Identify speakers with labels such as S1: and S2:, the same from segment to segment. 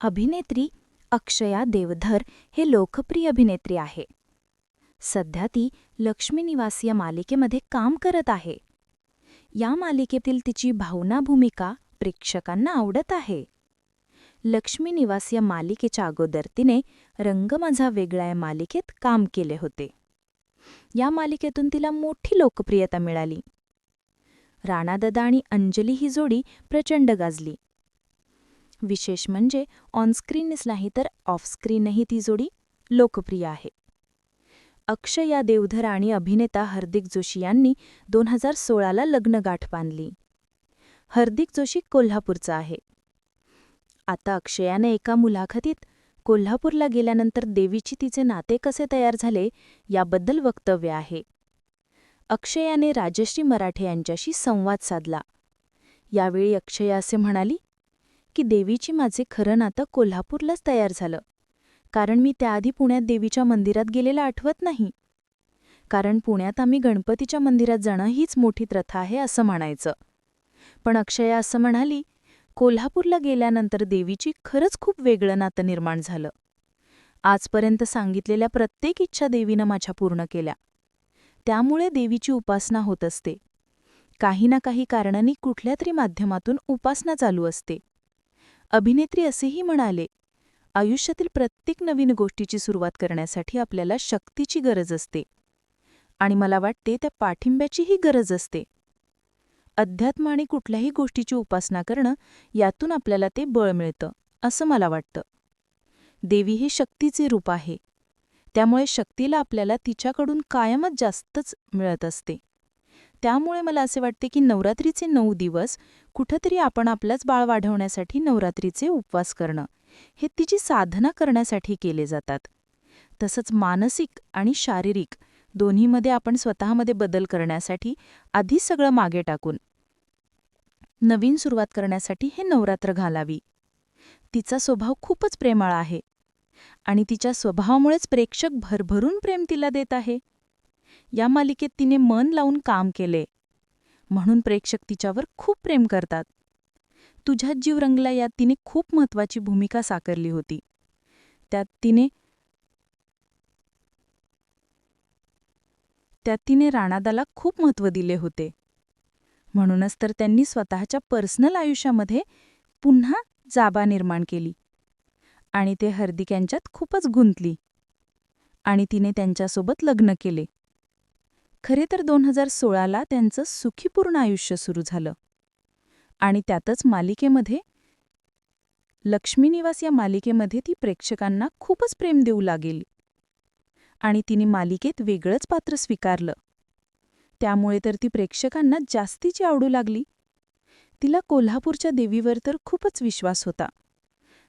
S1: अभिनेत्री अक्षया देवधर हे लोकप्रिय अभिनेत्री आहे. सध्या ती लक्ष्मीनिवास या मालिकेमध्ये काम करत आहे. या मालिकेतील तिची भावना भूमिका प्रेक्षकांना आवडत आहे. लक्ष्मीनिवास या मालिकेच्या अगोदर तिने रंग माझा वेगळा या मालिकेत काम केले होते. या मालिकेतून तिला मोठी लोकप्रियता मिळाली. राणाददा आणि अंजली ही जोडी प्रचंड गाजली. विशेष म्हणजे ऑनस्क्रीनच नाही तर ऑफस्क्रीनही ती जोडी लोकप्रिय आहे. अक्षया देवधर आणि अभिनेता हार्दिक जोशी यांनी दोन हजार सोळाला लग्नगाठ बांधली. हर्दिक जोशी कोल्हापूरचा आहे. आता अक्षयाने एका मुलाखतीत कोल्हापूरला गेल्यानंतर देवीची तिचे नाते कसे तयार झाले याबद्दल वक्तव्य आहे. अक्षयाने राजश्री मराठे यांच्याशी संवाद साधला. यावेळी अक्षया असे म्हणाली की देवीची माझे खरं नातं कोल्हापूरलाच तयार झालं. कारण मी त्याआधी पुण्यात देवीच्या मंदिरात गेलेलं आठवत नाही. कारण पुण्यात आम्ही गणपतीच्या मंदिरात जाणं हीच मोठी प्रथा आहे असं म्हणायचं. पण अक्षया असं म्हणाली कोल्हापूरला गेल्यानंतर देवीची खरंच खूप वेगळं नातं निर्माण झालं. आजपर्यंत सांगितलेल्या प्रत्येक इच्छा देवीनं माझ्या पूर्ण केल्या. त्यामुळे देवीची उपासना होत असते. काही ना काही कारणांनी कुठल्या तरी माध्यमातून उपासना चालू असते. अभिनेत्री असेही म्हणाले आयुष्यातील प्रत्येक नवीन गोष्टीची सुरुवात करण्यासाठी आपल्याला शक्तीची गरज असते आणि मला वाटते त्या पाठिंब्याचीही गरज असते. अध्यात्म आणि कुठल्याही गोष्टीची उपासना करणं यातून आपल्याला ते बळ मिळतं असं मला वाटतं. देवी हे शक्तीचे रूप आहे. त्यामुळे शक्तीला आपल्याला तिच्याकडून कायमच जास्तच मिळत असते. त्यामुळे मला असे वाटते की नवरात्रीचे नऊ दिवस कुठंतरी आपण आपलंच बाळ वाढवण्यासाठी नवरात्रीचे उपवास करणं हे तिची साधना करण्यासाठी केले जातात. तसंच मानसिक आणि शारीरिक दोन्हीमध्ये आपण स्वतःमध्ये बदल करण्यासाठी आधी सगळं मागे टाकून नवीन सुरुवात करण्यासाठी हे नवरात्र घालावी. तिचा स्वभाव खूपच प्रेमाळा आहे आणि तिच्या स्वभावामुळेच प्रेक्षक भरभरून प्रेम तिला देत आहे. या मालिकेत तिने मन लावून काम केले. म्हणून प्रेक्षक तिच्यावर खूप प्रेम करतात. तुझ्यात जीव रंगला यात तिने खूप महत्वाची भूमिका साकारली होती. त्यात तिने त्यात तिने राणादाला खूप महत्त्व दिले होते. म्हणूनच तर त्यांनी स्वतःच्या पर्सनल आयुष्यामध्ये पुन्हा जाबा निर्माण केली. आणि ते हर्दिक यांच्यात खूपच गुंतली. आणि तिने त्यांच्यासोबत लग्न केले. खरे तर दोन हजार सोळाला त्यांचं सुखीपूर्ण आयुष्य सुरू झालं. आणि त्यातच मालिकेमध्ये लक्ष्मीनिवास या मालिकेमध्ये ती प्रेक्षकांना खूपच प्रेम देऊ लागेल. आणि तिने मालिकेत वेगळंच पात्र स्वीकारलं. त्यामुळे तर ती प्रेक्षकांना जास्तीची आवडू लागली. तिला कोल्हापूरच्या देवीवर तर खूपच विश्वास होता.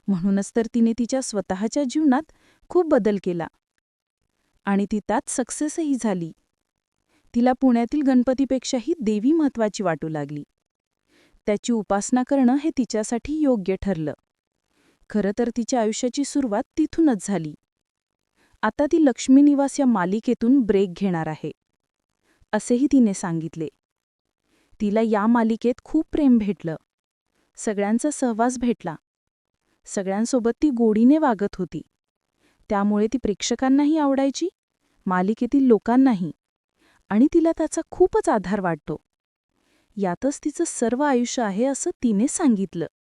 S1: म्हणूनच तर तिने तिच्या स्वतःच्या जीवनात खूप बदल केला. आणि ती त्यात सक्सेसही झाली. तिला पुण्यातील गणपतीपेक्षाही देवी महत्वाची वाटू लागली. त्याची उपासना करणं हे तिच्यासाठी योग्य ठरलं. खरं तर तिच्या आयुष्याची सुरुवात तिथूनच झाली. आता ती लक्ष्मीनिवास या मालिकेतून ब्रेक घेणार आहे. असेही तिने सांगितले. तिला या मालिकेत खूप प्रेम भेटलं. सगळ्यांचा सहवास भेटला. सगळ्यांसोबत ती गोडीने वागत होती. त्यामुळे ती प्रेक्षकांनाही आवडायची मालिकेतील लोकांनाही. आणि तिला त्याचा खूपच आधार वाटतो. यातच तिचं सर्व आयुष्य आहे असं तिने सांगितलं.